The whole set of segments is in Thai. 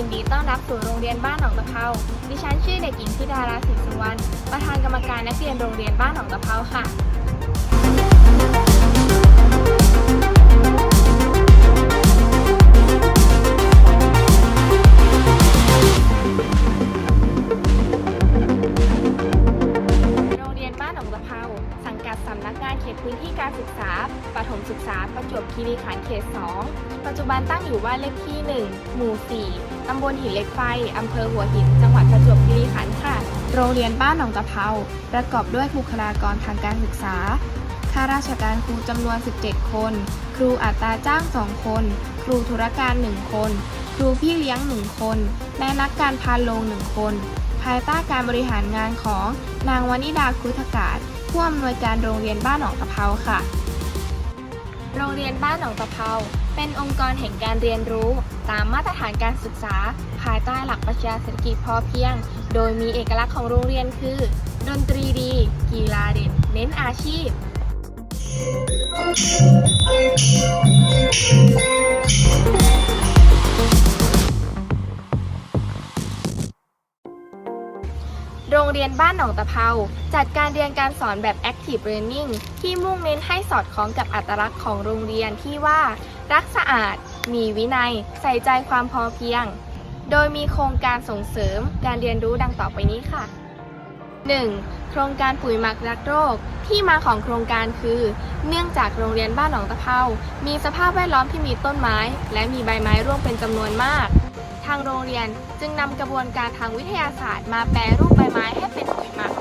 ินดีต้อนรับสู่โรงเรียนบ้านหนองตะเภาดิฉันชื่อเด็กหญิงธิดาราศินสุวรรณ ประธานกรรมการนักเรียนโรงเรียนบ้านหนองตะเภาค่ะ โรงเรียนบ้านหนองตะเภาสังกัดสำนักงานเขตพื้นที่การศึกษา ประถมศึกษาประจวบคีรีขันธ์เขต 2 ปัจจุบันตั้งอยู่บ้านเลขที่ 1 หมู่ 4 ตำบลหินเหล็กไฟ อำเภอหัวหิน จังหวัดประจวบคีรีขันธ์ค่ะ โรงเรียนบ้านหนองตะเภาประกอบด้วยบุคลากรทางการศึกษา ข้าราชการครูจำนวน 17 คน ครูอัตราจ้าง 2 คน ครูธุรการ 1 คน ครูพี่เลี้ยง 1 คน และนักการพานโรง1 คน ภายใต้การบริหารงานของนางวนิดาคุธกาศผู้อำนวยการโรงเรียนบ้านหนองตะเภาค่ะ โรงเรียนบ้านหนองตะเภาเป็นองค์กรแห่งการเรียนรู้ตามมาตรฐานการศึกษา ภายใต้หลักปรัชญาเศรษฐกิจพอเพียง โดยมีเอกลักษณ์ของโรงเรียนคือ ดนตรีดี กีฬาเด่น เน้นอาชีพโรงเรียนบ้านหนองตะเภาจัดการเรียนการสอนแบบ Active Learning ที่มุ่งเน้นให้สอดคล้องกับอัตลักษณ์ของโรงเรียนที่ว่า รักสะอาด มีวินัย ใส่ใจความพอเพียง โดยมีโครงการส่งเสริมการเรียนรู้ดังต่อไปนี้ค่ะ 1. โครงการปุ๋ยหมักรักโรค ที่มาของโครงการคือ เนื่องจากโรงเรียนบ้านหนองตะเภามีสภาพแวดล้อมที่มีต้นไม้ และมีใบไม้ร่วงเป็นจำนวนมาก ทางโรงเรียนจึงนำกระบวนการทางวิทยาศาสตร์ มาแปรรูปใบไม้ให้เป็นปุ๋ยหมัก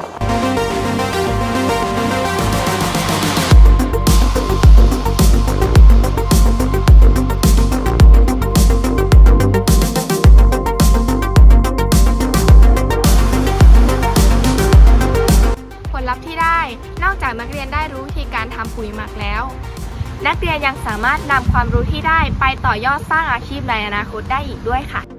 ผลลัพธ์ที่ได้นอกจากนักเรียนได้รู้วิธีการทำปุ๋ยหมักแล้ว นักเรียนยังสามารถนำความรู้ที่ได้ไปต่อยอดสร้างอาชีพในอนาคตได้อีกด้วยค่ะ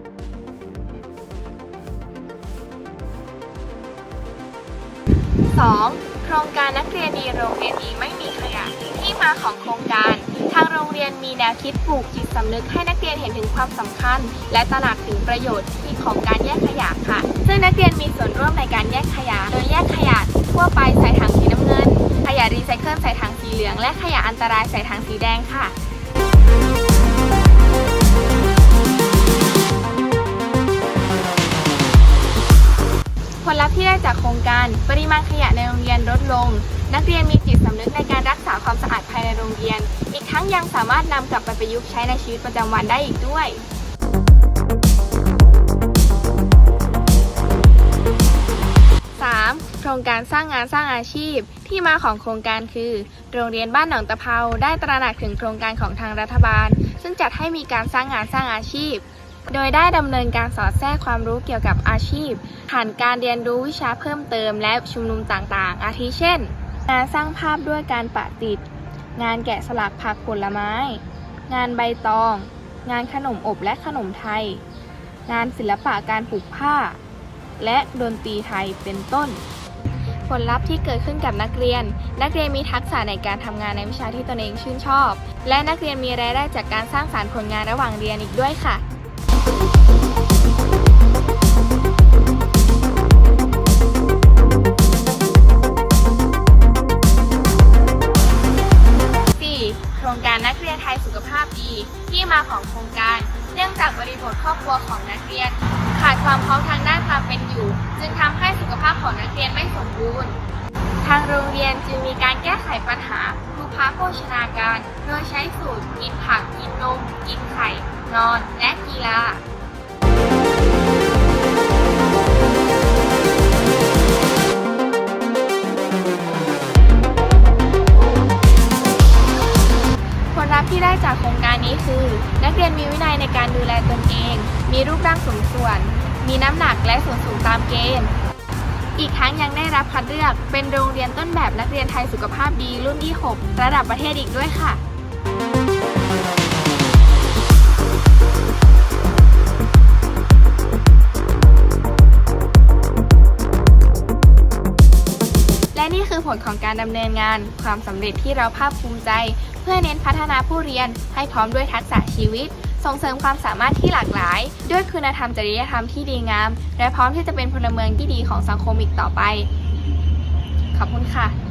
2. โครงการนักเรียนดีโรงเรียนดีไม่มีขยะ ที่มาของโครงการ ทางโรงเรียนมีแนวคิดปลูกจิตสำนึกให้นักเรียนเห็นถึงความสำคัญ และตระหนักถึงประโยชน์ที่ของการแยกขยะค่ะ ซึ่งนักเรียนมีส่วนร่วมในการแยกขยะ โดยแยกขยะทั่วไปใส่ถังสีน้ำเงิน ขยะรีไซเคิลใส่ถังสีเหลือง และขยะอันตรายใส่ถังสีแดงค่ะ กโครงการปริมาณขยะในโรงเรียนลดลง นักเรียนมีจิตสำนึกในการรักษาความสะอาดภายในโรงเรียน อีกทั้งยังสามารถนำกลับไปประยุกต์ใช้ในชีวิตประจำวันได้อีกด้วย 3. โครงการสร้างงานสร้างอาชีพ ที่มาของโครงการคือ โรงเรียนบ้านหนองตะเภาได้ตระหนักถึงโครงการของทางรัฐบาล ซึ่งจัดให้มีการสร้างงานสร้างอาชีพ โดยได้ดำเนินการสอดแทรกความรู้เกี่ยวกับอาชีพ ผ่านการเรียนรู้วิชาเพิ่มเติมและชุมนุมต่างๆ อาทิเช่น งานสร้างภาพด้วยการปะติดงานแกะสลักผักผลไม้ งานใบตอง งานขนมอบและขนมไทย งานศิลปะการผูกผ้า และดนตรีไทยเป็นต้น ผลลัพธ์ที่เกิดขึ้นกับนักเรียน นักเรียนมีทักษะในการทำงานในวิชาที่ตนเองชื่นชอบ และนักเรียนมีรายได้จากการสร้างสารรค์ผลงานระหว่างเรียนอีกด้วยค่ะ 4. โครงการนักเรียนไทยสุขภาพดี ที่มาของโครงการ เนื่องจากบริบทครอบครัวของนักเรียน ขาดความพร้อมทางด้านความเป็นอยู่ จึงทำให้สุขภาพของนักเรียนไม่สมบูรณ์ ทางโรงเรียนจึงมีการแก้ไขปัญหาคูพาโภชนาการ โดยใช้สูตร กินผัก กินนม กินไข่ นอนและกีฬาผลลัพธ์ที่ได้จากโครงการนี้คือ นักเรียนมีวินัยในการดูแลตนเอง มีรูปร่างสมส่วน มีน้ำหนักและส่วนสูงตามเกณฑ์อีกทั้งยังได้รับคัดเลือกเป็นโรงเรียนต้นแบบนักเรียนไทยสุขภาพดีรุ่นที่ 6 ระดับประเทศอีกด้วยค่ะและ นี่คือผลของการดำเนินงาน ความสำเร็จที่เราภาคภูมิใจ เพื่อเน้นพัฒนาผู้เรียนให้พร้อมด้วยทักษะชีวิต ส่งเสริมความสามารถที่หลากหลาย ด้วยคุณธรรมจริยธรรมที่ดีงาม และพร้อมที่จะเป็นพลเมืองที่ดีของสังคมอีกต่อไป ขอบคุณค่ะ